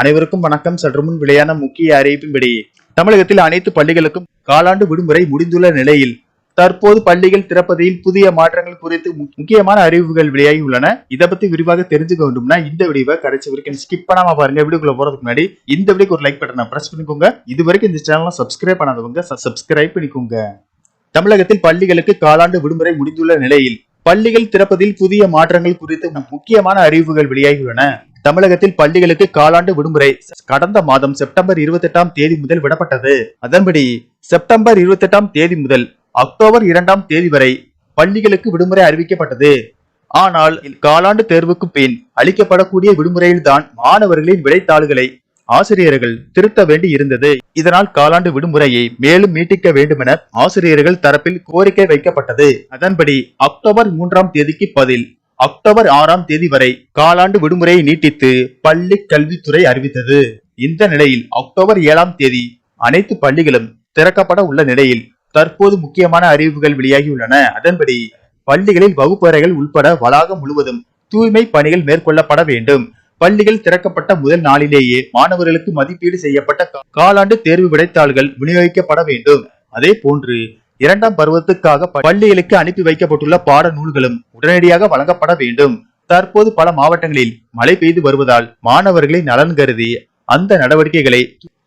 அனைவருக்கும் வணக்கம். சற்று முன் வெளியான முக்கிய அறிவிப்பின்படியே தமிழகத்தில் அனைத்து பள்ளிகளுக்கும் காலாண்டு விடுமுறை முடிந்துள்ள நிலையில் தற்போது பள்ளிகள் திறப்பதில் புதிய மாற்றங்கள் குறித்து முக்கியமான அறிவிப்புகள் வெளியாகி உள்ளன இதை பத்தி விரிவாக தெரிஞ்சுக்க வேண்டும்னா இந்த வீடியோவை கடைசி வரைக்கும் ஸ்கிப் பண்ணாம பாருங்க. வீடியோக்குள்ள போறதுக்கு முன்னாடி இந்த வீடியோக்கு ஒரு லைக் பட்டனை பிரஸ் பண்ணிக்கோங்க. இது வரைக்கும் இந்த சேனலை சப்ஸ்கிரைப் பண்ணாதவங்க சப்ஸ்கிரைப் பண்ணிக்கோங்க. தமிழகத்தில் பள்ளிகளுக்கு காலாண்டு விடுமுறை முடிந்துள்ள நிலையில் பள்ளிகள் திறப்பதில் புதிய மாற்றங்கள் குறித்து முக்கியமான அறிவிப்புகள் வெளியாகியுள்ளன. தமிழகத்தில் பள்ளிகளுக்கு காலாண்டு விடுமுறை கடந்த மாதம் செப்டம்பர் இருபத்தி எட்டாம் தேதி முதல் விடப்பட்டது. அதன்படி செப்டம்பர் இருபத்தி எட்டாம் தேதி முதல் அக்டோபர் இரண்டாம் தேதி வரை பள்ளிகளுக்கு விடுமுறை அறிவிக்கப்பட்டது. ஆனால் காலாண்டு தேர்வுக்கு பின் அளிக்கப்படக்கூடிய விடுமுறையில்தான் மாணவர்களின் விடைத்தாள்களை ஆசிரியர்கள் திருத்த வேண்டி இருந்தது. இதனால் காலாண்டு விடுமுறையை மேலும் நீட்டிக்க வேண்டுமென ஆசிரியர்கள் தரப்பில் கோரிக்கை வைக்கப்பட்டது. அதன்படி அக்டோபர் மூன்றாம் தேதிக்கு பதில் அக்டோபர் ஆறாம் தேதி வரை காலாண்டு விடுமுறையை நீட்டித்து பள்ளி கல்வித்துறை அறிவித்தது. இந்த நிலையில் அக்டோபர் ஏழாம் தேதி அனைத்து பள்ளிகளும் திறக்கப்பட உள்ள நிலையில் தற்போது முக்கியமான அறிவிப்புகள் வெளியாகியுள்ளன. அதன்படி பள்ளிகளில் வகுப்பறைகள் உள்பட வளாகம் முழுவதும் தூய்மை பணிகள் மேற்கொள்ளப்பட வேண்டும். பள்ளிகள் திறக்கப்பட்ட முதல் நாளிலேயே மாணவர்களுக்கு மதிப்பீடு செய்யப்பட்ட காலாண்டு தேர்வு விடைத்தாள்கள் விநியோகிக்கப்பட வேண்டும். அதே போன்று இரண்டாம் பருவத்துக்காக பள்ளிகளுக்கு அனுப்பி வைக்கப்பட்டுள்ள பாட நூல்களும் உடனடியாக வழங்கப்பட வேண்டும். தற்போது பல மாவட்டங்களில் மழை பெய்து வருவதால் மாணவர்களின் நலன் கருதி அந்த நடவடிக்கைகளை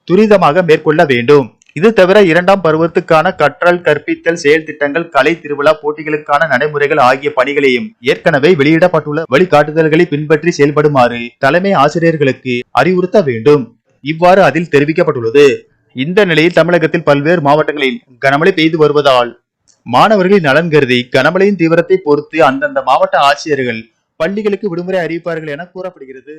துரிதமாக மேற்கொள்ள வேண்டும். இது தவிர இரண்டாம் பருவத்துக்கான கற்றல் கற்பித்தல் செயல் திட்டங்கள் கலை திருவிழா போட்டிகளுக்கான நடைமுறைகள் ஆகிய பணிகளையும் ஏற்கனவே வெளியிடப்பட்டுள்ள வழிகாட்டுதல்களை பின்பற்றி செயல்படுமாறு தலைமை ஆசிரியர்களுக்கு அறிவுறுத்த வேண்டும். இவ்வாறு அதில் தெரிவிக்கப்பட்டுள்ளது. இந்த நிலையில் தமிழகத்தில் பல்வேறு மாவட்டங்களில் கனமழை பெய்து வருவதால் மாணவர்களின் நலன் கருதி கனமழையின் தீவிரத்தை பொறுத்து அந்தந்த மாவட்ட ஆட்சியர்கள் பள்ளிகளுக்கு விடுமுறை அறிவிப்பார்கள் என கூறப்படுகிறது.